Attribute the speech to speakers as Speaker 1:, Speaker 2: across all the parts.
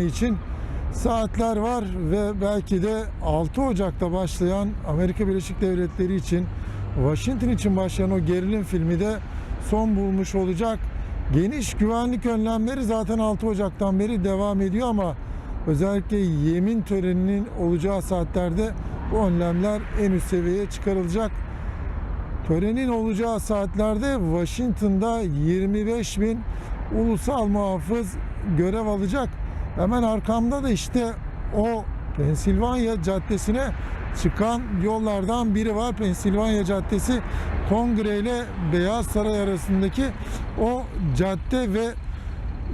Speaker 1: için saatler var ve belki de 6 Ocak'ta başlayan Amerika Birleşik Devletleri için Washington için başlayan o gerilim filmi de son bulmuş olacak. Geniş güvenlik önlemleri zaten 6 Ocak'tan beri devam ediyor ama özellikle yemin töreninin olacağı saatlerde bu önlemler en üst seviyeye çıkarılacak. Törenin olacağı saatlerde Washington'da 25 bin ulusal muhafız görev alacak. Hemen arkamda da işte o Pensilvanya Caddesi'ne çıkan yollardan biri var. Pensilvanya Caddesi Kongre ile Beyaz Saray arasındaki o cadde ve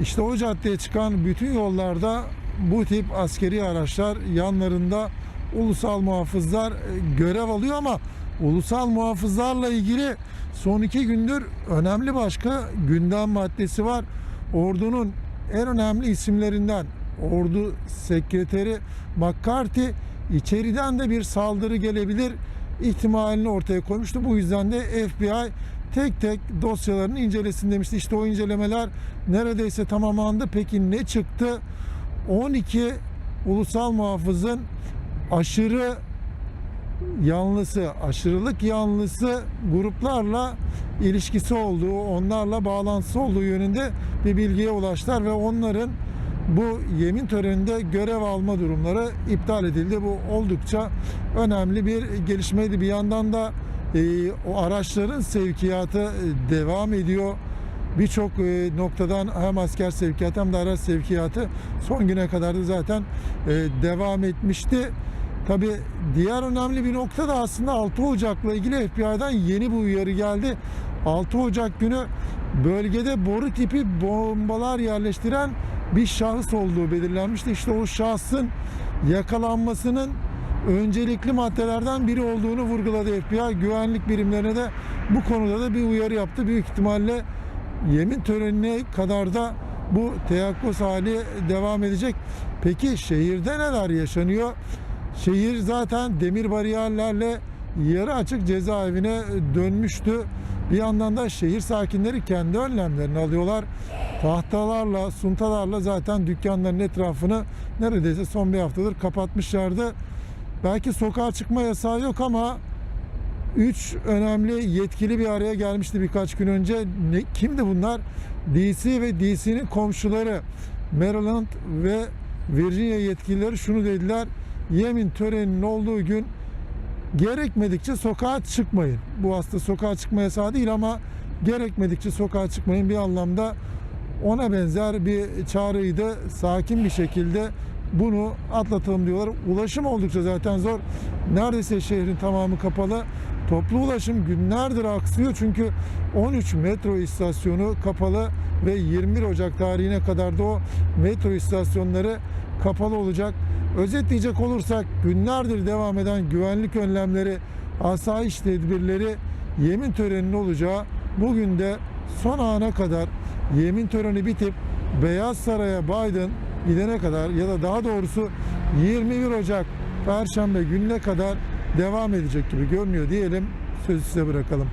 Speaker 1: işte o caddeye çıkan bütün yollarda bu tip askeri araçlar yanlarında ulusal muhafızlar e, görev alıyor ama ulusal muhafızlarla ilgili son iki gündür önemli başka gündem maddesi var. Ordunun en önemli isimlerinden Ordu Sekreteri McCarthy içeriden de bir saldırı gelebilir ihtimalini ortaya koymuştu. Bu yüzden de FBI tek tek dosyalarını incelesin demişti. İşte o incelemeler neredeyse tamamlandı. Peki ne çıktı? 12 ulusal muhafızın aşırı yanlısı, aşırılık yanlısı gruplarla ilişkisi olduğu, onlarla bağlantısı olduğu yönünde bir bilgiye ulaştılar ve onların bu yemin töreninde görev alma durumları iptal edildi. Bu oldukça önemli bir gelişmeydi. Bir yandan da e, o araçların sevkiyatı e, devam ediyor. Birçok e, noktadan hem asker sevkiyatı hem de araç sevkiyatı son güne kadar da zaten e, devam etmişti. Tabi diğer önemli bir nokta da aslında 6 Ocak'la ilgili FBI'den yeni bir uyarı geldi. 6 Ocak günü bölgede boru tipi bombalar yerleştiren bir şahıs olduğu belirlenmişti. İşte o şahsın yakalanmasının öncelikli maddelerden biri olduğunu vurguladı FBI. Güvenlik birimlerine de bu konuda da bir uyarı yaptı. Büyük ihtimalle yemin törenine kadar da bu teyakkuz hali devam edecek. Peki şehirde neler yaşanıyor? Şehir zaten demir bariyerlerle yarı açık cezaevine dönmüştü. Bir yandan da şehir sakinleri kendi önlemlerini alıyorlar. Tahtalarla, suntalarla zaten dükkanların etrafını neredeyse son bir haftadır kapatmışlardı. Belki sokağa çıkma yasağı yok ama üç önemli yetkili bir araya gelmişti birkaç gün önce. Ne, kimdi bunlar? DC ve DC'nin komşuları Maryland ve Virginia yetkilileri şunu dediler. Yemin töreninin olduğu gün gerekmedikçe sokağa çıkmayın. Bu aslında sokağa çıkma yasağı değil ama gerekmedikçe sokağa çıkmayın bir anlamda ona benzer bir çağrıydı. Sakin bir şekilde bunu atlatalım diyorlar. Ulaşım oldukça zaten zor. Neredeyse şehrin tamamı kapalı. Toplu ulaşım günlerdir aksıyor çünkü 13 metro istasyonu kapalı ve 21 Ocak tarihine kadar da o metro istasyonları kapalı olacak. Özetleyecek olursak günlerdir devam eden güvenlik önlemleri, asayiş tedbirleri yemin töreninin olacağı bugün de son ana kadar yemin töreni bitip Beyaz Saray'a Biden gidene kadar ya da daha doğrusu 21 Ocak Perşembe gününe kadar devam edecek gibi görünüyor diyelim. Sözü size bırakalım.